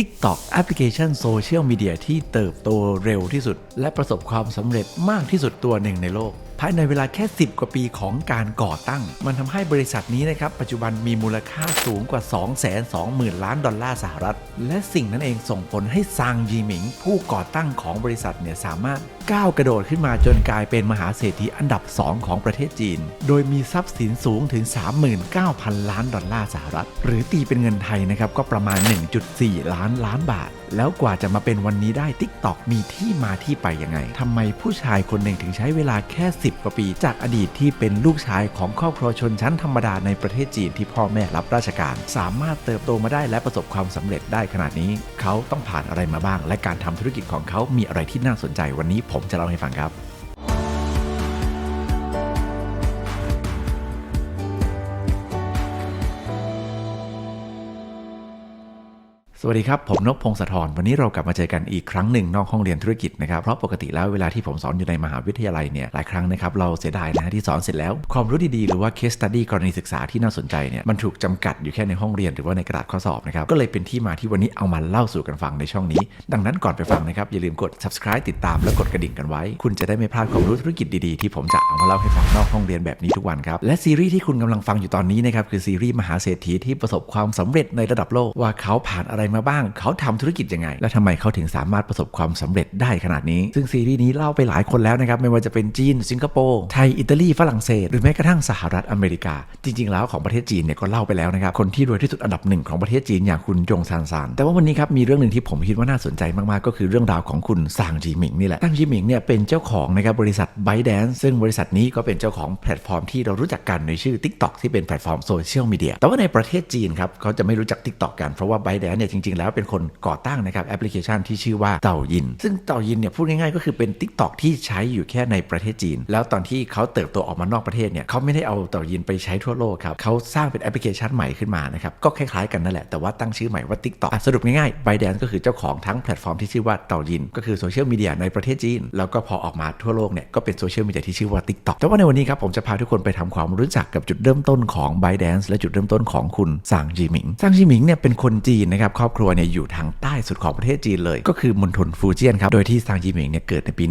TikTok แอปพลิเคชันโซเชียลมีเดียที่เติบโตเร็วที่สุด และประสบความสำเร็จมากที่สุดตัวหนึ่งในโลกภายในเวลาแค่ 10 กว่าปีของการก่อตั้ง มันทำให้บริษัทนี้นะครับ ปัจจุบันมีมูลค่าสูงกว่า 220,000 ล้านดอลลาร์สหรัฐ และสิ่งนั้นเองส่งผลให้ซางยีหมิง ผู้ก่อตั้งของบริษัทเนี่ยสามารถก้าวกระโดดขึ้นมาจนกลายเป็นมหาเศรษฐีอันดับ 2 ของประเทศจีน โดยมีทรัพย์สินสูงถึง 39,000 ล้านดอลลาร์สหรัฐ หรือตีเป็นเงินไทยนะครับก็ประมาณ 1.4 ล้านล้านบาท แล้วกว่าจะมาเป็นวันนี้ได้ TikTok มีที่มาที่ไปยังไงทำไมผู้ชายคนหนึ่งถึงใช้เวลาแค่10 กว่าปี จากอดีตที่เป็นลูกชายของครอบครัวชนชั้นธรรมดาในประเทศจีนที่พ่อแม่รับราชการ สามารถเติบโตมาได้และประสบความสำเร็จได้ขนาดนี้ เขาต้องผ่านอะไรมาบ้าง และการทำธุรกิจของเขามีอะไรที่น่าสนใจวันนี้ผมจะเล่าให้ฟังครับ วัสดีครับ ผมนพพงศธรวันนี้เรากลับมาเจอกันอีกครั้งหนึ่งนอกห้องเรียนธุรกิจนะครับเพราะปกติแล้วเวลาที่ผมสอนอยู่ในมหาวิทยาลัยเนี่ยหลายครั้งนะครับเราเสียดายนะที่สอนเสร็จแล้ว ความรู้ดีๆหรือว่า case study กรณีศึกษาที่น่าสนใจเนี่ยมันถูกจำกัดอยู่แค่ในห้องเรียนหรือว่าในกระดาษข้อสอบนะครับก็เลยเป็นที่มาที่วันนี้เอามาเล่าสู่กันฟังในช่องนี้ ดังนั้นก่อนไปฟังนะครับอย่าลืมกด subscribe ติดตามและกดกระดิ่งกันไว้ คุณจะได้ไม่พลาดความรู้ธุรกิจดีๆที่ผมจะเอามาเล่าให้ฟังนอกห้องเรียนแบบนี้ทุกวันครับและซีรีส์ที่คุณกำลังฟังอยู่ตอนนี้นะครับคือซีรีส์มหาเศรษฐีที่ประสบความสำเร็จในระดับโลกว่าเขาผ่านอะไรมาบ้าง เขาทำธุรกิจยังไง และทำไมเขาถึงสามารถประสบความสำเร็จได้ขนาดนี้ ซึ่งซีรีส์นี้เล่าไปหลายคนแล้วนะครับไม่ว่าจะเป็นจีนสิงคโปร์ไทยอิตาลีฝรั่งเศสหรือแม้กระทั่งสหรัฐอเมริกา จริง ๆ แล้วของประเทศจีนเนี่ยก็เล่าไปแล้วนะครับคนที่รวยที่สุดอันดับหนึ่งของประเทศจีนอย่างคุณจงซานซานแต่ว่าวันนี้ครับมีเรื่องหนึ่งที่ผมคิดว่าน่าสนใจมากๆก็คือเรื่องราวของคุณซางจีหมิงนี่แหละซางจีหมิงเนี่ยเป็นเจ้าของนะครับบริษัท b y d a n c e ซึ่งบริษัทนี้ก็เป็นเจ้าของแพลตฟอร์มที่เรารู้จักกันในชื่อ TikTok ที่เป็นแพลตฟอร์มโซเชียลมีเดียแต่ว่าในประเทศจีนครับเขาจะไม่รู้จัก TikTok กันเพราะว่า b y d a n c e เนี่ยจริง ๆ แล้วเป็นคนก่อตั้งนะครับแอปพลิเคชันที่ชื่อว่าเต่ายิน ซึ่งเต่ายินเนี่ยพูดง่ายๆก็คือเป็น TikTok ที่ใช้อยู่แค่ในประเทศจีน แล้วตอนที่เขาเติบโตออกมานอกประเทศเนี่ยเขาไม่ได้เอาเต่ายินไปใช้ทั่วโลกครับเขาสร้างเป็นแอปพลิเคชันใหม่ขึ้นมานะครับก็คล้ายๆกันนั่นแหละแต่ว่าตั้งชื่อใหม่ว่า Tik t o อะสรุปง่ายๆ b y d a n c e ก็คือเจ้าของทั้งแพลตฟอร์มที่ชื่อว่าเต่ายิน ก็คือโซเชียลมีเดียในประเทศจีน แล้วก็พอออกมาทั่วโลกเนี่ยก็เป็นโซเชียลมีเดียที่ชื่อว่า TikTok แต่ว่าในวันนี้ครับผมจะพาทุกคนไปทำความรู้จักกับจุดเริ่มต้นของ b y d a n c e และจุดเริ่มต้นของคุณซางจีหมิงซางจีหมิงเนี่ยเป็นคนจีนนะครับครอบครัวเนี่ยอยู่ทางใต้สุดของประเทศจีนเลย ก็คือมณฑลฟูเจียนครับ โดยที่ซางจีเหมิงเนี่ยเกิดในปี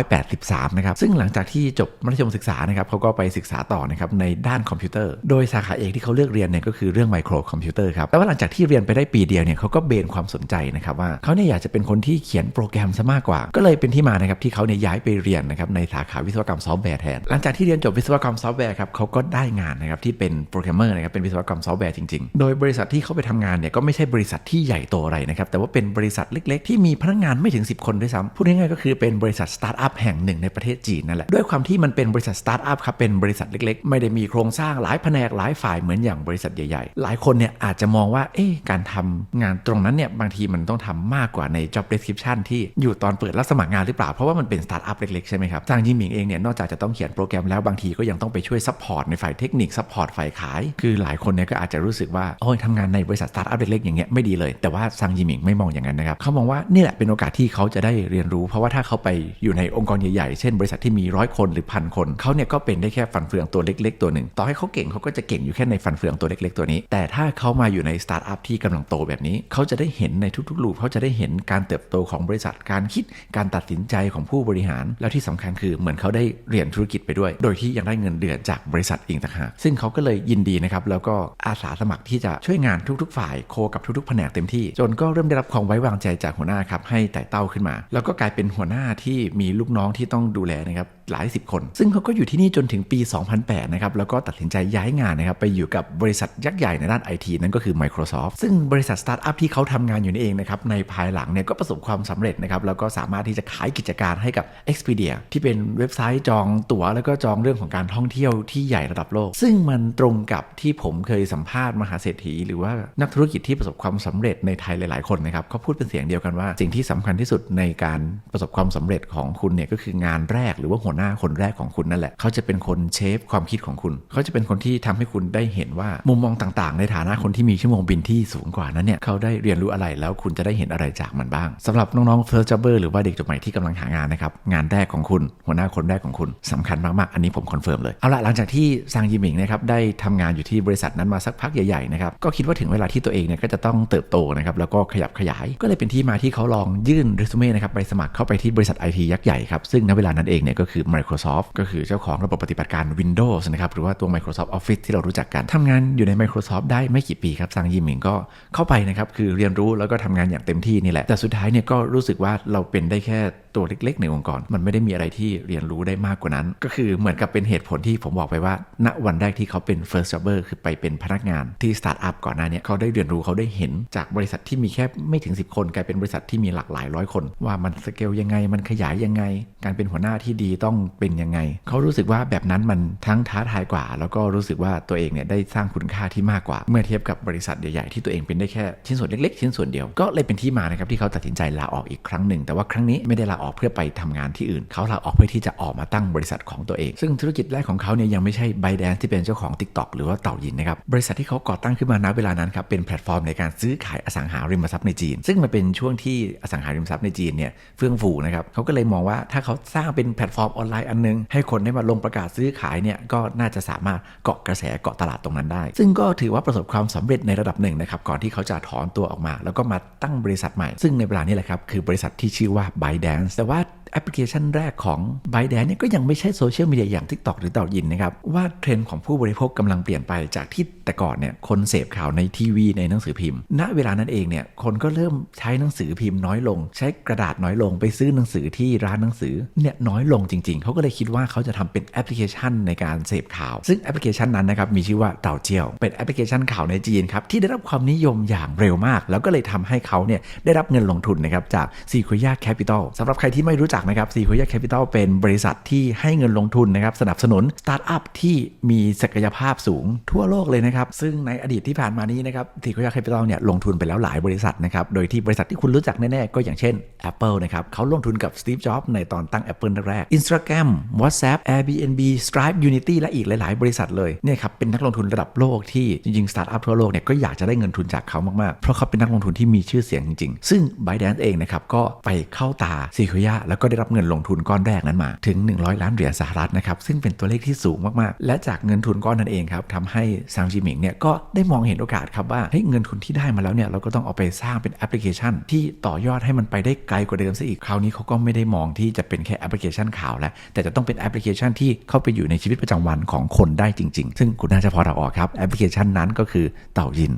1983 นะครับ ซึ่งหลังจากที่จบมัธยมศึกษานะครับเขาก็ไปศึกษาต่อนะครับในด้านคอมพิวเตอร์ โดยสาขาเอกที่เขาเลือกเรียนเนี่ยก็คือเรื่องไมโครคอมพิวเตอร์ครับ แต่ว่าหลังจากที่เรียนไปได้ปีเดียวเนี่ยเขาก็เบนความสนใจนะครับว่าเขาเนี่ยอยากจะเป็นคนที่เขียนโปรแกรมซะมากกว่า ก็เลยเป็นที่มานะครับที่เขาเนี่ยย้ายไปเรียนนะครับในสาขาวิศวกรรมซอฟต์แวร์แทน หลังจากที่เรียนจบวิศวกรรมซอฟต์แวร์ครับเขาก็ได้งานนะครับที่เป็นโปรแกรมเมอร์นะครับเป็นวิศวกรรมซอฟต์แวร์จริงๆ โดยบริษัทที่เขาไปทำงานเนี่ยก็ไม่ใช่บริษัทที่ใหญ่โตอะไรนะครับ แต่ว่าเป็นบริษัทเล็กๆ ที่มีพนักงานไม่ถึง 10 คนด้วยซ้ำพูดง่ายๆก็คือเป็นบริษัทสตาร์ทอัพแห่งหนึ่งในประเทศจีนนั่นแหละด้วยความที่มันเป็นบริษัทสตาร์ทอัพครับเป็นบริษัทเล็กๆ ไม่ได้มีโครงสร้างหลายแผนกหลายฝ่ายเหมือนอย่างบริษัทใหญ่ๆ หลายคนเนี่ยอาจจะมองว่าเอ๊ะการทำงานตรงนั้นเนี่ยบางทีมันต้องทำมากกว่าใน job description ที่อยู่ตอนเปิดรับสมัครงานหรือเปล่าเพราะว่ามันเป็นสตาร์ทอัพเล็กๆใช่ไหมครับจางยินหมิงเองเนี่ยนอกจากจะต้องเขียนโปรแกรมแล้วบางทีก็ยังต้องไปช่วยซัพพอร์ตในฝ่ายเทคนิคซัพพอร์ตฝ่ายขาย คือหลายคนเนี่ยก็อาจจะรู้สึกว่าโอ้ยทำงานในบริษัทสตาร์ทอัพเล็กๆอย่างเงี้ยไม่ดีเลย แต่ว่าซางยินหมิงไม่มองอย่างนั้นนะครับเขามองว่านี่แหละเป็นโอกาสที่เขาจะได้เรียนรู้ เพราะว่าถ้าเขาไปอยู่ในองค์กรใหญ่ๆ เช่นบริษัทที่มีร้อยคนหรือพันคนเขาเนี่ยก็เป็นได้แค่ฟันเฟืองตัวเล็ก ๆ ตัวหนึ่ง ต่อให้เขาเก่งเขาก็จะเก่งอยู่แค่ในฟันเฟืองตัวเล็ก ๆ ตัวนี้ แต่ถ้าเขามาอยู่ในสตาร์ทอัพที่กำลังโตแบบนี้ เขาจะได้เห็นในทุกๆลูปเขาจะได้เห็นการเติบโตของบริษัทการคิดการตัดสินใจของผู้บริหาร แล้วที่สำคัญคือเหมือนเขาได้เรียนธุรกิจไปด้วย โดยที่ยังได้เงินเดือนจากบริษัทอีกต่างหากซึ่งเขาก็เลยยินดีนะครับแล้วก็อาสาสมัครที่จะช่วยงานทุก ๆ ฝ่ายโคกับทุกๆแผนกเต็มที่ จนก็เริ่มได้รับความไว้วางใจจากหัวหน้าครับให้ไต่เต้าขึ้นมา แล้วก็กลายเป็นหัวหน้าที่มีลูกน้องที่ต้องดูแลนะครับหลายสิบคน ซึ่งเขาก็อยู่ที่นี่จนถึงปี 2008 นะครับ แล้วก็ตัดสินใจย้ายงานนะครับไปอยู่กับบริษัทยักษ์ใหญ่ในด้านไอทีนั่นก็คือ Microsoft ซึ่งบริษัทสตาร์ทอัพที่เขาทำงานอยู่นี่เองนะครับ ในภายหลังเนี่ยก็ประสบความสำเร็จนะครับ แล้วก็สามารถที่จะขายกิจการให้กับ Expedia ที่เป็นเว็บไซต์จองตั๋วแล้วก็จองเรื่องของการท่องเที่ยวที่ใหญ่ระดับโลก ซึ่งมันตรงกับที่ผมเคยสัมภาษณ์มหาเศรษฐี หรือว่านักธุรกิจที่ประสบความสำเร็จในไทยหลาย ๆ คนนะครับเขาพูดเป็นเสียงเดียวกันว่า สิ่งที่สำคัญที่สุดในการประสบความสำเร็จของคุณเนี่ยก็คืองานแรกหรือว่าหัวหน้าคนแรกของคุณนั่นแหละเขาจะเป็นคนเชฟความคิดของคุณ เขาจะเป็นคนที่ทำให้คุณได้เห็นว่ามุมมองต่าง ๆ ในฐานะคนที่มีชั่วโมงบินที่สูงกว่านั้นเนี่ยเขาได้เรียนรู้อะไรแล้วคุณจะได้เห็นอะไรจากมันบ้างสำหรับน้องๆ first jobber หรือว่าเด็กจบใหม่ที่กำลังหางานนะครับงานแรกของคุณ หัวหน้าคนแรกของคุณสำคัญมากๆอันนี้ผมคอนเฟิร์มเลยเอาละหลังจากที่ซางยิมิงนะครับได้ทำงานอยู่ที่บริษัทนั้นมาสักพักใหญ่ๆนะครับก็คิดว่าถึงเวลาที่ตัวเองเนี่ยก็จะต้องเติบโตนะครับแล้วก็ขยับขยาย ก็เลยเป็นที่มาที่เขาลองยื่นเรซูเม่นะครับไปสมัครเข้าไปที่บริษัทไอทียักษ์ใหญ่ครับซึ่งณเวลานั้นเองเนี่ยก็คือ Microsoft ก็คือเจ้าของระบบปฏิบัติการ Windows นะครับหรือว่าตัว Microsoft Office ที่เรารู้จักกันทำงานอยู่ใน Microsoft ได้ไม่กี่ปีครับซางยิมิงก็เข้าไปนะครับคือเรียนรู้แล้วก็ทำงานอย่างเต็มที่นี่แหละแต่สุดท้ายเนี่ยก็รู้สึกว่าเราเป็นได้แค่ ตัวเล็กๆ ในองค์กร มันไม่ได้มีอะไรที่เรียนรู้ได้มากกว่านั้น ก็คือเหมือนกับเป็นเหตุผลที่ผมบอกไปว่า ณวันแรกที่เขาเป็น first jobber คือไปเป็นพนักงานที่สตาร์ทอัพก่อนหน้านี้เขาได้เรียนรู้เขาได้เห็นจากบริษัทที่มีแค่ไม่ถึง 10 คนกลายเป็นบริษัทที่มีหลากหลายร้อยคน ว่ามันสเกลยังไงมันขยายยังไง การเป็นหัวหน้าที่ดีต้องเป็นยังไง เขารู้สึกว่าแบบนั้นมันทั้งท้าทายกว่า แล้วก็รู้สึกว่าตัวเองเนี่ยได้สร้างคุณค่าที่มากกว่า เมื่อเทียบกับบริษัทใหญ่ๆที่ตัวเองเป็นได้แค่ชิ้นส่วนเล็กๆ ชิ้นส่วนเดียวก็เลยเป็นที่มานะครับที่เขาตัดสินใจลาออกอีกครั้งหนึ่งแต่ว่าครั้งนี้ไม่ได้ลาออกเพื่อไปทำงานที่อื่น เขาลาออกเพื่อที่จะออกมาตั้งบริษัทของตัวเอง ซึ่งธุรกิจแรกของเขาเนี่ยยังไม่ใช่ b y d a n c e ที่เป็นเจ้าของ TikTok หรือว่าเต่ายินนะครับบริษัทที่เขาก่อตั้งขึ้นมาณเวลานั้นครับเป็นแพลตฟอร์มในการซื้อขายอสังหาริมทรัพย์ในจีน ซึ่งมันเป็นช่วงที่อสังหาริมทรัพย์ในจีนเนี่ยเฟื่องฟูนะครับเขาก็เลยมองว่าถ้าเขาสร้างเป็นแพลตฟอร์มออนไลน์อันนึง ให้คนได้มาลงประกาศซื้อขายเนี่ยก็น่าจะสามารถเกาะกระแสเกาะตลาดตรงนั้นได้ ซึ่งก็ถือว่าประสบความสำเร็จในระดับหนึ่งนะครับก่อนที่เขาจะถอนตัวออกมา แล้วก็มาตั้งบริษัทใหม่ ซึ่งในเวลานี้แหละครับคือบริษัทที่ชื่อว่า b y d a n c e แต่ว่าแอปพลิเคชันแรกของ b y d a n c e เนี่ยก็ยังไม่ใช่โซเชียลมีเดียอย่าง TikTok หรือเต่ายินนะครับ ว่าเทรนด์ของผู้บริโภคกำลังเปลี่ยนไปจากที่แต่ก่อนเนี่ยคนเสพข่าวในทีวีในหนังสือพิมพ์ ณเวลานั้นเองเนี่ยคนก็เริ่มใช้หนังสือพิมพ์น้อยลง ใช้กระดาษน้อยลงไปซื้อหนังสือที่ร้านหนังสือเนี่ยน้อยลงจริง ๆ เขาก็เลยคิดว่าเขาจะทำเป็นแอปพลิเคชันในการเสพข่าว ซึ่งแอปพลิเคชันนั้นนะครับมีชื่อว่าเต่าเจียว เป็นแอปพลิเคชันข่าวในจีนครับที่ได้รับความนิยมอย่างเร็วมาก แล้วก็เลยทำให้เขาเนี่ยได้รับเงินลงทุนนะครับจาก Sequoia Capital สำหรับใครที่ไม่รู้จักนะครับ Sequoia Capital เป็นบริษัทที่ให้เงินลงทุนนะครับสนับสนุนสตาร์ทอัพที่มีศักยภาพสูงทั่วโลกเลยนะครับซึ่งในอดีตที่ผ่านมานี้นะครับ Sequoia Capital เนี่ยลงทุนไปแล้วหลายบริษัทนะครับโดยที่บริษัทที่คุณรู้จักแน่ๆก็อย่างเช่น Apple นะครับเขาลงทุนกับ Steve Jobs ในตอนตั้ง Apple แรก Instagram WhatsApp Airbnb Stripe Unity และอีกหลาย ๆ บริษัทเลยเนี่ยครับเป็นนักลงทุนระดับโลกที่จริงๆสตาร์ทอัพทั่วโลกเนี่ยก็อยากจะได้เงินทุนจากเขามากๆเพราะเขาเป็นนักลงทุนที่มีชื่อเสียงจริงๆ ซึ่ง b y d a n c e เองนะครับก็ไปเข้าตา Sequoia แล้วก็ก็ได้รับเงินลงทุนก้อนแรกนั้นมาถึง 100 ล้านเหรียญสหรัฐนะครับซึ่งเป็นตัวเลขที่สูงมากๆ และจากเงินทุนก้อนนั้นเองครับทำให้ซางจิหมิงเนี่ยก็ได้มองเห็นโอกาสครับว่าเฮ้ยเงินทุนที่ได้มาแล้วเนี่ยเราก็ต้องเอาไปสร้างเป็นแอปพลิเคชัน ที่ต่อยอดให้มันไปได้ไกลกว่าเดิมซะอีกคราวนี้เขาก็ไม่ได้มองที่จะเป็นแค่แอปพลิเคชันข่าวแล้วแต่จะต้องเป็นแอปพลิเคชันที่เข้าไปอยู่ในชีวิตประจำวันของคนได้จริง ๆ ซึ่งคุณน่าจะพอเราออกครับแอปพลิเคชันนั้นก็คือเต่ายิน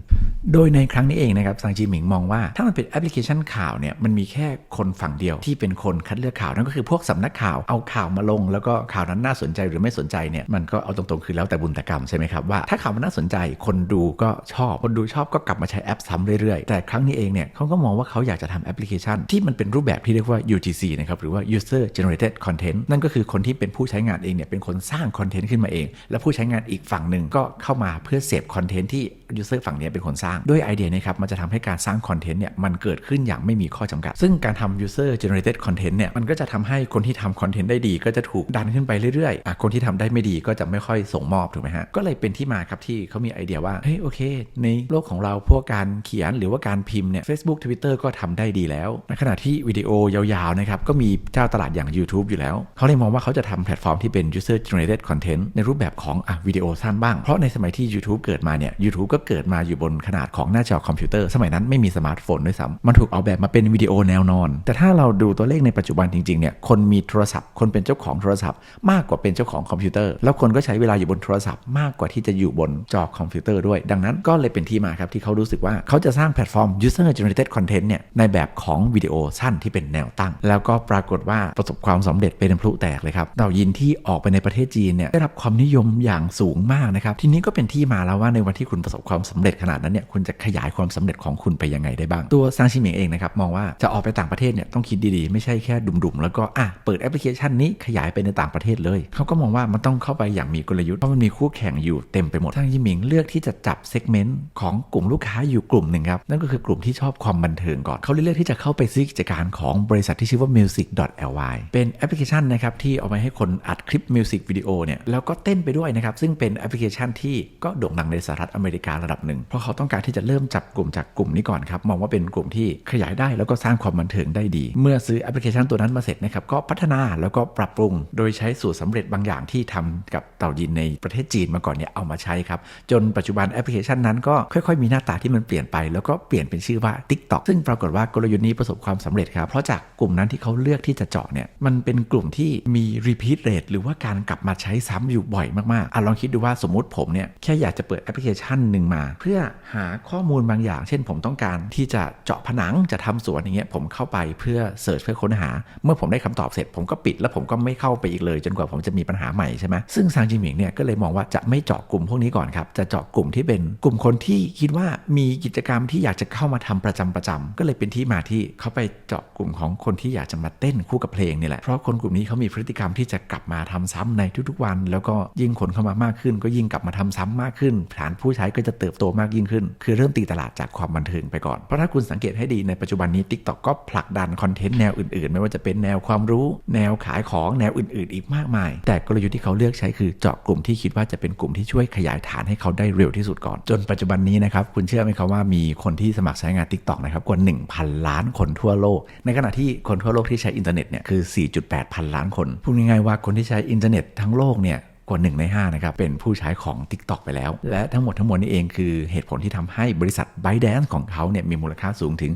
โดยในครั้งนี้เองนะครับซางจิหมิงมองว่าถ้ามันเป็นแอปพลิเคชันข่าวเนี่ยมันมีแค่คนฝั่งเดียวที่เป็นคนคัดเลือกข่าวนั่นก็คือพวกสำนักข่าวเอาข่าวมาลง แล้วก็ข่าวนั้นน่าสนใจหรือไม่สนใจเนี่ยมันก็เอาตรงๆคือแล้วแต่บุญแต่กรรมใช่ไหมครับว่าถ้าข่าวมันน่าสนใจคนดูก็ชอบคนดูชอบก็กลับมาใช้แอปซ้ำเรื่อยๆ แต่ครั้งนี้เองเนี่ยเขาก็มองว่าเขาอยากจะทำแอปพลิเคชันที่มันเป็นรูปแบบที่เรียกว่า UGC นะครับหรือว่า User Generated Content นั่นก็คือคนที่เป็นผู้ใช้งานเองเนี่ยเป็นคนสร้างคอนเทนต์ขึ้นมาเอง และผู้ใช้งานอีกฝั่งหนึ่งก็เข้ามาเพื่อเสพคอนเทนต์ที่ User ฝั่งนี้เป็นคนสร้างด้วยไอเดียนี้ครับมันจะทำให้การสร้างคอนเทนต์เนี่ยมันเกิดขึ้นอย่างไม่มีข้อจำกัด ซึ่งการทำ User Generated Content เนี่ยมันก็จะทำให้คนที่ทำคอนเทนต์ได้ดี ก็จะถูกดันขึ้นไปเรื่อยๆอะคนที่ทำได้ไม่ดีก็จะไม่ค่อยส่งมอบถูกไหมฮะก็เลยเป็นที่มาครับที่เขามีไอเดียว่าเฮ้ยโอเค ในโลกของเราพวกการเขียนหรือว่าการพิมพ์เนี่ย Facebook Twitter ก็ทำได้ดีแล้ว ในขณะที่วิดีโอยาวๆนะครับก็มีเจ้าตลาดอย่าง YouTube อยู่แล้ว เขาเลยมองว่าเขาจะทำแพลตฟอร์มที่เป็น user generated content ในรูปแบบของอะวิดีโอสั้นบ้างเพราะในสมัยที่ YouTube เกิดมาเนี่ย YouTube ก็เกิดมาอยู่บนขนาดของหน้าจอคอมพิวเตอร์ สมัยนั้นไม่มีสมาร์ทโฟนด้วยซ้ำมันถูกออกแบบมาเป็นวิดีโอแนวนอน แต่ถ้าเราดูตัวเลขในปัจจุบันจริงๆเนี่ยคนมีโทรศัพท์ คนเป็นเจ้าของโทรศัพท์ มากกว่าเป็นเจ้าของคอมพิวเตอร์ แล้วคนก็ใช้เวลาอยู่บนโทรศัพท์มากกว่าที่จะอยู่บนจอคอมพิวเตอร์ด้วย ดังนั้นก็เลยเป็นที่มาครับที่เขารู้สึกว่าเขาจะสร้างแพลตฟอร์ม user generated content เนี่ยในแบบของวิดีโอสั้นที่เป็นแนวตั้ง แล้วก็ปรากฏว่าประสบความสำเร็จเป็นพลุแตกเลยครับเต่ายินที่ออกไปในประเทศจีนเนี่ยได้รับความนิยมอย่างสูงมากนะครับทีนี้ก็เป็นที่มาแล้วว่าในวันที่คุณประสบความสำเร็จขนาดนั้นเนี่ยคุณจะขยายความสำเร็จของคุณไปยังไงได้บ้าง ตัวซางชิมิงเองนะครับมองว่าจะออกไปต่างประเทศเนี่ยต้องคิดดีๆ ไม่ใช่แค่ดุมๆ แล้วก็อะเปิดแอปพลิเคชันนี้ขยายไปในต่างประเทศเลยเขาก็มองว่ามันต้องเข้าไปอย่างมีกลยุทธ์เพราะมันมีคู่แข่งอยู่เต็มไปหมดซางชิมิงเลือกที่จะจับเซกเมนต์ของกลุ่มลูกค้าอยู่กลุ่มหนึ่งครับนั่นก็คือกลุ่มที่ชอบความบันเทิงก่อนเขาเลือกที่จะเข้าไปซื้อกิจการของบริษัทที่ชื่อว่า music.ly เป็นแอปพลิเคชันนะครับที่เอามาให้คนอัดคลิปมิวสิกวิดีโอเนี่ยแล้วก็เต้นไปด้วยนะครับซึ่งเป็นแอปพลิเคชันที่ก็โด่งดังในสหรัฐอเมริการะดับหนึ่ง เพราะเขาต้องการที่จะเริ่มจับกลุ่มจากกลุ่มนี้ก่อนครับ มองว่าเป็นกลุ่มที่ขยายได้แล้วก็สร้างความบันเทิงได้ดี เมื่อซื้อแอปพลิเคชันตัวนั้นมาเสร็จนะครับ ก็พัฒนาแล้วก็ปรับปรุง โดยใช้สูตรสำเร็จบางอย่างที่ทำกับเต่ายินในประเทศจีนมาก่อนเนี่ยเอามาใช้ครับ จนปัจจุบันแอปพลิเคชันนั้นก็ค่อยๆ มีหน้าตาที่มันเปลี่ยนไป แล้วก็เปลี่ยนเป็นชื่อว่า TikTok ซึ่งปรากฏว่ากลยุทธ์นี้ประสบความสำเร็จครับ เพราะจากกลุ่มนั้นที่เขาเลือกที่จะเจาะเนี่ย มันเป็นกลุ่มที่มี repeat rate หรือว่าการกลับมาใช้ซ้ำอยู่บ่อยมากๆอะลองคิดดูว่าสมมุติผมเนี่ยแค่อยากจะเปิดแอปพลิเคชันหนึ่งมา เพื่อหาข้อมูลบางอย่าง เช่นผมต้องการที่จะเจาะผนังจะทำสวนอย่างเงี้ยผมเข้าไปเพื่อเสิร์ชเพื่อค้นหา เมื่อผมได้คำตอบเสร็จ ผมก็ปิดแล้วผมก็ไม่เข้าไปอีกเลย จนกว่าผมจะมีปัญหาใหม่ใช่ไหมซึ่งซางจิหมิงเนี่ยก็เลยมองว่าจะไม่เจาะกลุ่มพวกนี้ก่อนครับจะเจาะกลุ่มที่เป็นกลุ่มคนที่คิดว่ามีกิจกรรมที่อยากจะเข้ามาทำประจำประจำก็เลยเป็นที่มาที่เขาไปเจาะกลุ่มของคนที่อยากจะมาเต้นคู่กับเพลงนี่แหละเพราะคนกลุ่มนี้เขามีพฤติกรรมที่จะกลับมาทำซ้ำในทุกๆวัน แล้วก็ยิ่งคนเข้ามามากขึ้น ก็ยิ่งกลับมาทำซ้ำมากขึ้น ฐานผู้ใช้ก็จะเติบโตมากยิ่งขึ้น คือเริ่มตีตลาดจากความบันเทิงไปก่อน เพราะถ้าคุณสังเกตให้ดีในปัจจุบันนี้ TikTok ก็ผลักดันคอนเทนต์แนวอื่นๆ ไม่ว่าจะเป็นแนวความรู้ แนวขายของแนวอื่นๆ อีกมากมาย แต่กลยุทธ์ที่เขาเลือกใช้คือเจาะกลุ่มที่คิดว่าจะเป็นกลุ่มที่ช่วยขยายฐานให้เขาได้เร็วที่สุดก่อน จนปัจจุบันนี้นะครับคุณเชื่อไหมครับว่ามีคนที่สมัครใช้งาน TikTok นะครับกว่า 1,000 ล้านคนทั่วโลก ในขณะที่คนทั่วโลกที่ใช้อินเทอร์เน็ตเนี่ยคือ 4.8 พันล้านคนพูดง่ายๆว่าคนที่ใช้อินเทอร์เน็ตทั้งโลกเนี่ย กว่า1ใน5นะครับเป็นผู้ใช้ของ TikTok ไปแล้ว และทั้งหมดทั้งมวลนี้เองคือเหตุผลที่ทำให้บริษัท b y d a n c e ของเขาเนี่ยมีมูลค่าสูงถึง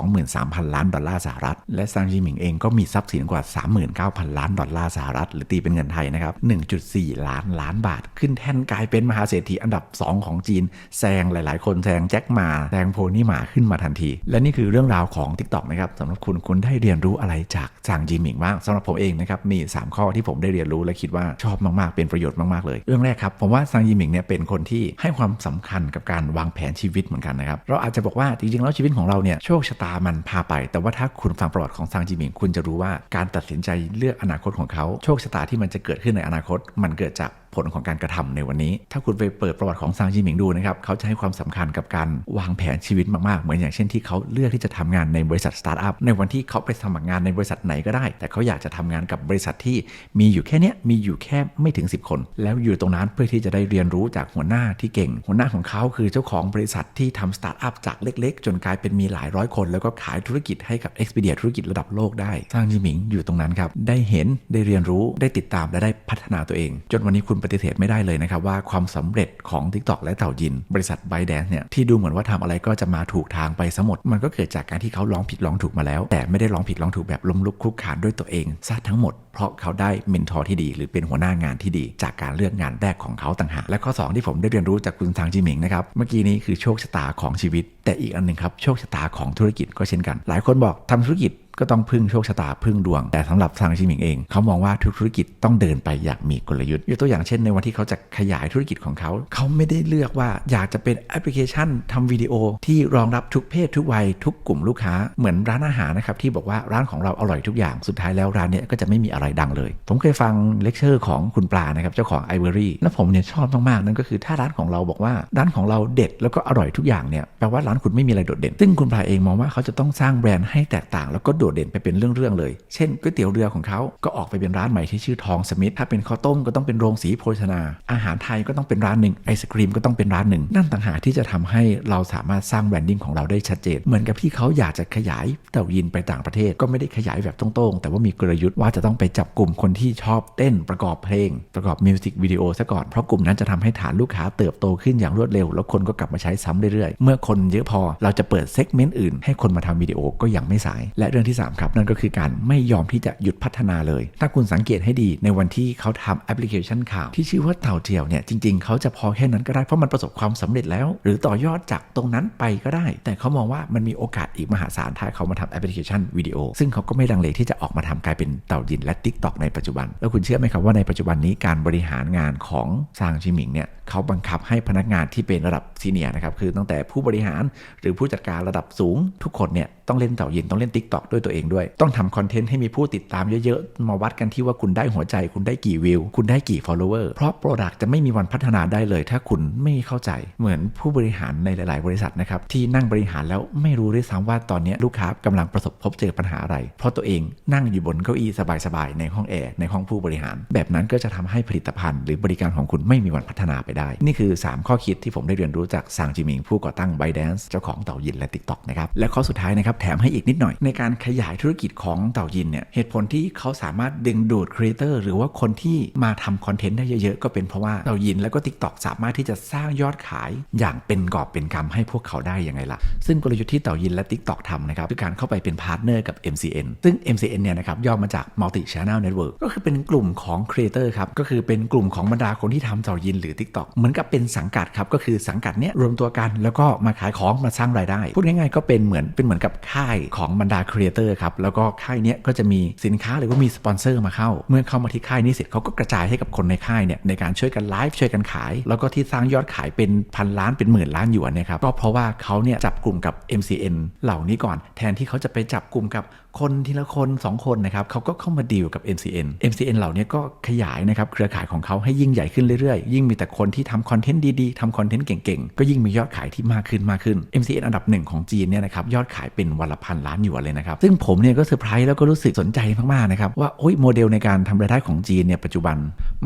223,000 ล้านดอลลาร์สหรัฐ และซางจิหมิงเองก็มีทรัพย์สินกว่า 39,000 ล้านดอลลาร์สหรัฐ หรือตีเป็นเงินไทยนะครับ 1.4 ล้านล้านบาท ขึ้นแท่นกลายเป็นมหาเศรษฐีอันดับ 2 ของจีนแซงหลาย ๆ คนแซงแจ็คมาแซงโพนี่หมาขึ้นมาทันที และนี่คือเรื่องราวของ TikTok นะครับสำหรับคุณคุณได้เรียนรู้อะไรจากซางจิหมิงบ้างสำหรับผมเองนะครับมี 3 ข้อที่ผมได้เรียนรู้และคิดว่าชอบมากๆ เป็นประโยชน์มากๆเลย เรื่องแรกครับผมว่าซางยิหมิงเนี่ยเป็นคนที่ให้ความสำคัญกับการวางแผนชีวิตเหมือนกันนะครับเราอาจจะบอกว่าจริงๆแล้วชีวิตของเราเนี่ยโชคชะตามันพาไป แต่ว่าถ้าคุณฟังประวัติของซางจิหมิงคุณจะรู้ว่าการตัดสินใจเลือกอนาคตของเขาโชคชะตาที่มันจะเกิดขึ้นในอนาคต มันเกิดจาก ผลของการกระทำในวันนี้ ถ้าคุณไปเปิดประวัติของซางจิหมิงดูนะครับเขาจะให้ความสำคัญกับการวางแผนชีวิตมาก ๆ เหมือนอย่างเช่นที่เขาเลือกที่จะทำงานในบริษัทสตาร์ทอัพในวันที่เขาไปสมัครงานในบริษัทไหนก็ได้ แต่เขาอยากจะทำงานกับบริษัทที่มีอยู่แค่นี้มีอยู่แค่ไม่ถึง 10 คน แล้วอยู่ตรงนั้นเพื่อที่จะได้เรียนรู้จากหัวหน้าที่เก่ง หัวหน้าของเขาคือเจ้าของบริษัทที่ทำสตาร์ทอัพจากเล็ก ๆ จนกลายเป็นมีหลายร้อยคน แล้วก็ขายธุรกิจให้กับ Expedia ธุรกิจระดับโลกได้ซางจิหมิงอยู่ตรงนั้นครับได้เห็นได้เรียนรู้ได้ติดตามและได้พัฒนาตัวเอง จนวันนี้คุณปฏิเสธไม่ได้เลยนะครับว่าความสำเร็จของ TikTok และเต่ายิน บริษัท b y d a n c e เนี่ยที่ดูเหมือนว่าทำอะไรก็จะมาถูกทางไปซะหมดมันก็เกิดจากการที่เขาลองผิดลองถูกมาแล้ว แต่ไม่ได้ลองผิดลองถูกแบบล้มลุกคลุกคานด้วยตัวเองซะทั้งหมดเพราะเขาได้เมนทอร์ที่ดี หรือเป็นหัวหน้างานที่ดี จากการเลือกงานแรกของเขาต่างหากและข้อ 2 ที่ผมได้เรียนรู้จากคุณซางจิหมิงนะครับเมื่อกี้นี้คือโชคชะตาของชีวิตแต่อีกอันหนึ่งครับโชคชะตาของธุรกิจก็เช่นกัน หลายคนบอกทำธุรกิจก็ต้องพึ่งโชคชะตาพึ่งดวง แต่สำหรับทางชิมิงเอง เขามองว่าทุกธุรกิจต้องเดินไปอย่างมีกลยุทธ์ยกตัวอย่างเช่นในวันที่เขาจะขยายธุรกิจของเขา เขาไม่ได้เลือกว่าอยากจะเป็นแอปพลิเคชันทำวิดีโอที่รองรับทุกเพศทุกวัยทุกกลุ่มลูกค้าเหมือนร้านอาหารนะครับที่บอกว่าร้านของเราอร่อยทุกอย่างสุดท้ายแล้วร้านเนี้ยก็จะไม่มีอะไรดังเลย ผมเคยฟังเลคเชอร์ของคุณปลานะครับเจ้าของไอเวอรี่แล้วผมเนี่ยชอบมากๆนั่นก็คือถ้าร้านของเราบอกว่าร้านของเราเด็ดแล้วก็อร่อยทุกอย่างเนี่ยแปลว่าร้านคุณไม่มีอะไรโดดเด่น ซึ่งคุณปลายเองมองว่าเขาจะต้องสร้างแบรนด์ให้แตกต่าง แล้วก็โดดเด่นไปเป็นเรื่องเรื่องเลย เช่นก๋วยเตี๋ยวเรือของเขาก็ออกไปเป็นร้านใหม่ที่ชื่อทองสมิธถ้าเป็นข้าวต้มก็ต้องเป็นโรงสีโภชนา อาหารไทยก็ต้องเป็นร้านหนึ่งไอศครีมก็ต้องเป็นร้านหนึ่งนั่นต่างหากที่จะทำให้เราสามารถสร้างแบรนดิ้งของเราได้ชัดเจน เหมือนกับที่เขาอยากจะขยายเต่ายินไปต่างประเทศก็ไม่ได้ขยายแบบตรงๆ แต่ว่ามีกลยุทธ์ว่าจะต้องไปจับกลุ่มคนที่ชอบเต้นประกอบเพลง ประกอบมิวสิกวิดีโอซะก่อนเพราะกลุ่มนั้นจะทำให้ฐานลูกค้าเติบโตขึ้นอย่างรวดเร็ว แล้วคนก็กลับมาใช้ซ้ำเรื่อยๆ เมื่อคนเยอะพอ เราจะเปิดเซกเมนต์อื่น ให้คนมาทำวิดีโอก็ยังไม่สาย และเรื่องที่สามครับ นั่นก็คือการไม่ยอมที่จะหยุดพัฒนาเลย ถ้าคุณสังเกตให้ดีในวันที่เขาทำแอปพลิเคชันข่าวที่ชื่อว่าเต่าเจียวเนี่ยจริงๆ เขาจะพอแค่นั้นก็ได้เพราะมันประสบความสำเร็จแล้ว หรือต่อยอดจากตรงนั้นไปก็ได้ แต่เขามองว่ามันมีโอกาสอีกมหาศาลถ้าเขามาทำแอปพลิเคชันวิดีโอ ซึ่งเขาก็ไม่ดังเลที่จะออกมาทำกลายเป็นเต่ายินและ Tik t o อกในปัจจุบัน แล้วคุณเชื่อไหมครับว่าในปัจจุบันนี้การบริหารงานของซางชิมิงเนี่ย เขาบังคับให้พนักงานที่เป็นระดับซีเนียนะครับคือตั้งแต่ผู้บริหารหรือผู้จัดการระดับสูง ทุกคนเนี่ยต้องเล่นเต่ายินต้องเล่น Tik t o อกด้วยตัวเองด้วย ต้องทำคอนเทนต์ให้มีผู้ติดตามเยอะๆ มาวัดกันที่ว่าคุณได้หัวใจ คุณได้กี่วิว คุณได้กี่ follower เพราะ Product จะไม่มีวันพัฒนาได้เลย ถ้าคุณไม่เข้าใจเหมือนผู้บริหารในหลาย ๆ บริษัทนะครับที่นั่งบริหารแล้วไม่รู้ด้วยซ้ำว่าตอนนี้ลูกค้ากำลังประสบพบเจอปัญหาอะไร เพราะตัวเองนั่งอยู่บนเก้าอี้สบายๆในห้องแอร์ในห้องผู้บริหาร แบบนั้นก็จะทำให้ผลิตภัณฑ์ หรือบริการของคุณไม่มีวันพัฒนาไปได้ได้ นี่คือ 3 ข้อคิดที่ผมได้เรียนรู้จากซางจิมิงผู้ก่อตั้ง ByteDance เจ้าของเต่ายินและ TikTok นะครับ และข้อสุดท้ายนะครับแถมให้อีกนิดหน่อยในการขยายธุรกิจของเต่ายินเนี่ยเหตุผลที่เขาสามารถดึงดูดครีเอเตอร์หรือว่าคนที่มาทำคอนเทนต์ได้เยอะๆ ก็เป็นเพราะว่าเต่ายินแล้วก็ TikTok สามารถที่จะสร้างยอดขายอย่างเป็นกอบเป็นกำให้พวกเขาได้ยังไงล่ะซึ่งกลยุทธ์ที่เต่ายินและ TikTok ทำนะครับคือการเข้าไปเป็นพาร์ทเนอร์กับ MCN ซึ่ง MCN เนี่ยนะครับย่อมาจาก Multi Channel Network ก็คือเป็นกลุ่มของครีเอเตอร์ครับก็คือเป็นกลุ่มของบรรดาคนที่ทำเต่ายินหรือ TikTok เหมือนกับเป็นสังกัดครับก็คือสังกัดเนี้ยรวมตัวกันแล้วก็มาขายของมาสร้างรายได้ พูดง่ายๆก็เป็นเหมือนเป็นเหมือนกับค่ายของบรรดาครีเอเตอร์ครับแล้วก็ค่ายเนี้ยก็จะมีสินค้าหรือว่ามีสปอนเซอร์มาเข้า เมื่อเข้ามาที่ค่ายนี้เสร็จเขาก็กระจายให้กับคนในค่ายเนี่ยในการช่วยกันไลฟ์ช่วยกันขาย แล้วก็ที่สร้างยอดขายเป็นพันล้านเป็นหมื่นล้านหยวนเนี่ยครับก็เพราะว่าเขาเนี่ยจับกลุ่มกับ MCN เหล่านี้ก่อน แทนที่เขาจะไปจับกลุ่มกับ คนทีละคน2คนนะครับเขาก็เข้ามาดีลกับ MCN MCN เหล่านี้ก็ขยายนะครับเครือข่ายของเขาให้ยิ่งใหญ่ขึ้นเรื่อยๆ ยิ่งมีแต่คนที่ทำคอนเทนต์ดีๆทำคอนเทนต์เก่งๆ ก็ยิ่งมียอดขายที่มากขึ้นมากขึ้น MCN อันดับหนึ่งของจีนเนี่ยนะครับยอดขายเป็นวันละพันล้านหยวนเลยนะครับซึ่งผมเนี่ยก็เซอร์ไพรส์แล้วก็รู้สึกสนใจมากๆนะครับว่าโอ้ยโมเดลในการทำรายได้ของจีนเนี่ยปัจจุบัน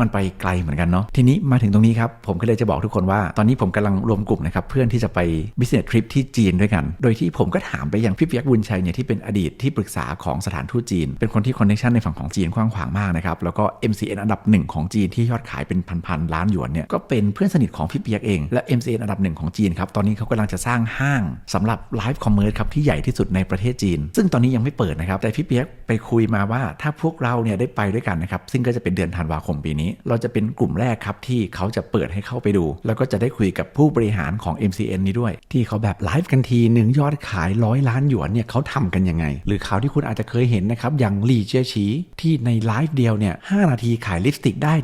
มันไปไกลเหมือนกันเนาะทีนี้มาถึงตรงนี้ครับผมก็เลยจะบอกทุกคนว่า ตอนนี้ผมกำลังรวมกลุ่มนะครับเพื่อนที่จะไป business trip ที่จีนด้วยกัน โดยที่ผมก็ถามไปยังพี่เปียกบุญชัยเนี่ยที่เป็นอดีตที่ปรึกษาของสถานทูตจีน เป็นคนที่คอนเนคชันในฝั่งของจีนกว้างขวางมากนะครับ แล้วก็ MCN อันดับหนึ่งของจีนที่ยอดขายเป็นพันๆล้านหยวนเนี่ยก็เป็นเพื่อนสนิทของพี่เปียกเอง และ MCN อันดับหนึ่งของจีนครับตอนนี้เขากำลังจะสร้างห้างสำหรับไลฟ์คอมเมอร์สครับที่ใหญ่ที่สุดในประเทศจีน ซึ่งตอนนี้ยังไม่เปิดนะครับแต่พี่เปียกไปคุยมาว่าถ้าพวกเราเนี่ยได้ไปด้วยกันนะครับซึ่งก็จะเป็นเดือนธันวาคมปีนี้ เราจะเป็นกลุ่มแรกครับที่เขาจะเปิดให้เข้าไปดู แล้วก็จะได้คุยกับผู้บริหารของ MCN นี้ด้วย ที่เขาแบบไลฟ์กันทีหนึ่งยอดขายร้อยล้านหยวนเนี่ยเขาทำกันยังไง หรือข่าที่คุณอาจจะเคยเห็นนะครับ อย่างหลี่เจียฉีที่ในไลฟ์เดียวเนี่ย5นาทีขายลิปสติกได้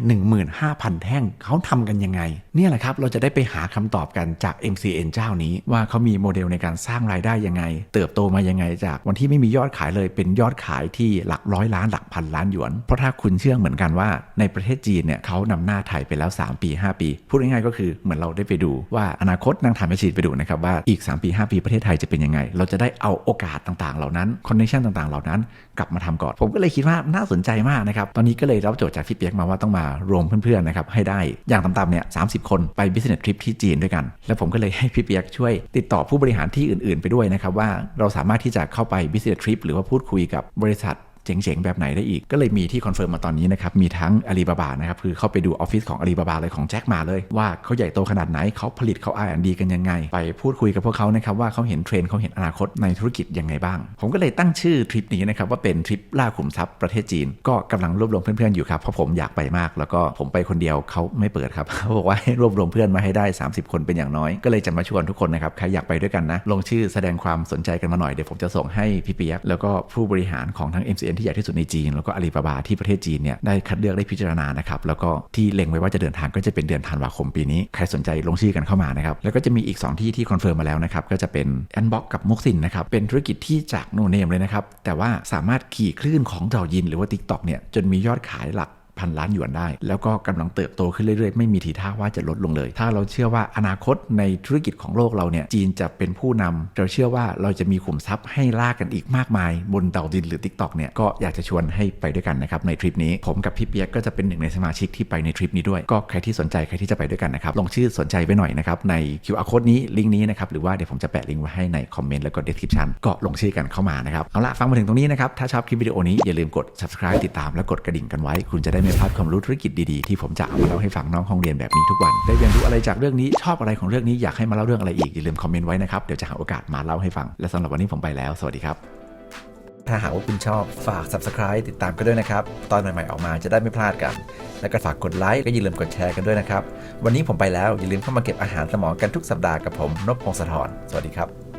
15,000 แท่งเขาทำกันยังไง เนี่ยแหละครับ เราจะได้ไปหาคำตอบกันจาก MCN เจ้านี้ว่าเขามีโมเดลในการสร้างรายได้ยังไง เติบโตมายังไงจากวันที่ไม่มียอดขายเลยเป็นยอดขายที่หลักร้อยล้านหลักพันล้านหยวน เพราะถ้าคุณเชื่อเหมือนกันว่าในประเทศจีนเนี่ยเขานำหน้าไทยไปแล้ว 3 ปี 5 ปี พูดง่ายๆก็คือเหมือนเราได้ไปดูว่าอนาคตนั่งทำให้ชีดไปดูนะครับว่าอีก 3 ปี 5 ปีประเทศไทยจะเป็นยังไง เราจะได้เอาโอกาสต่างๆ เหล่านั้นคอนเนคชั่นต่างๆ เหล่านั้น กลับมาทำก่อน ผมก็เลยคิดว่าน่าสนใจมากนะครับ ตอนนี้ก็เลยรับโจทย์จากพี่เปียกมาว่าต้องมารวมเพื่อนๆนะครับให้ได้อย่างต่ำๆเนี่ยสาคนไป business trip ที่จีนด้วยกัน แล้วผมก็เลยให้พี่เปียกช่วย ติดต่อผู้บริหารที่อื่นๆ ไปด้วยนะครับว่าเราสามารถที่จะเข้าไป business trip หรือว่าพูดคุยกับบริษัท เจ๋งๆ แบบไหนได้อีก ก็เลยมีที่คอนเฟิร์มมาตอนนี้นะครับ มีทั้งอาลีบาบานะครับ คือเข้าไปดูออฟฟิศของอาลีบาบาเลยของแจ็คมาเลย ว่าเขาใหญ่โตขนาดไหนเขาผลิตเขา R&D กันยังไง ไปพูดคุยกับพวกเขานะครับว่าเขาเห็นเทรนด์เขาเห็นอนาคตในธุรกิจยังไงบ้าง ผมก็เลยตั้งชื่อทริปนี้นะครับว่าเป็นทริปล่าขุมทรัพย์ประเทศจีน ก็กำลังรวบรวมเพื่อนๆอยู่ครับเพราะผมอยากไปมาก แล้วก็ผมไปคนเดียวเขาไม่เปิดครับเขาบอกว่าให้รวบรวมเพื่อนมาให้ได้ 30 คนเป็นอย่างน้อย ก็เลยจะมาชวนทุกคนนะครับใครอยากไปด้วยกันนะลงชื่อแสดงความสนใจกันมาหน่อยเดี๋ยวผมจะส่งให้พี่เปียกแล้วก็ผู้บริหารของทั้งที่ใหญ่ที่สุดในจีน แล้วก็อาลีบาบาที่ประเทศจีนเนี่ยได้คัดเลือกได้พิจารณานะครับแล้วก็ที่เล็งไว้ว่าจะเดินทางก็จะเป็นเดือนธันวาคมปีนี้ ใครสนใจลงชื่อกันเข้ามานะครับแล้วก็จะมีอีก 2 ที่ที่คอนเฟิร์มมาแล้วนะครับก็จะเป็นแอนบ็อกกับมุกซินนะครับเป็นธุรกิจที่จากโนเนมเลยนะครับแต่ว่าสามารถขี่คลื่นของเจ้ายิน หรือว่า TikTok เนี่ยจนมียอดขายหลัก พันล้านหยวนได้ แล้วก็กำลังเติบโตขึ้นเรื่อยๆ ไม่มีทีท่าว่าจะลดลงเลย ถ้าเราเชื่อว่าอนาคตในธุรกิจของโลกเราเนี่ยจีนจะเป็นผู้นำเราเชื่อว่าเราจะมีขุมทรัพย์ให้ล่ากันอีกมากมาย บนเต่าดินหรือ Tik t o อกเนี่ยก็อยากจะชวนให้ไปด้วยกันนะครับในทริปนี้ผมกับพี่เปียกก็จะเป็นหนึ่งในสมาชิกที่ไปในทริปนี้ด้วย ก็ใครที่สนใจใครที่จะไปด้วยกันนะครับลงชื่อสนใจไว้หน่อยนะครับใน QR code นี้ลิงก์นี้นะครับหรือว่าเดี๋ยวผมจะแปะลิงก์ไว้ให้ในคอมเมนต์แล้วก็ description ก็ลงชื่อกันเข้ามานะครับเอาละฟังมาถึงตรงนี้นะครับถ้าชอบคลิปวิดีโอนี้อย่าลืมกด subscribe ติดตามและกดกระดิ่งกันไว้ คุณจะได้ไม่พลาดความรู้ธุรกิจดีๆที่ผมจะเอามาเล่าให้ฟังน้องห้องเรียนแบบนี้ทุกวัน ได้เรียนรู้อะไรจากเรื่องนี้ชอบอะไรของเรื่องนี้อยากให้มาเล่าเรื่องอะไรอีกอย่าลืมคอมเมนต์ไว้นะครับเดี๋ยวจะหาโอกาสมาเล่าให้ฟัง และสำหรับวันนี้ผมไปแล้ว สวัสดีครับถ้าหากว่าคุณชอบฝาก subscribe ติดตามกันด้วยนะครับ ตอนใหม่ๆออกมาจะได้ไม่พลาดกัน แล้วก็ฝากกดไลค์ก็อย่าลืมกดแชร์กันด้วยนะครับ วันนี้ผมไปแล้วอย่าลืมเข้ามาเก็บอาหารสมองกันทุกสัปดาห์กับผมนพพงศธรสวัสดีครับ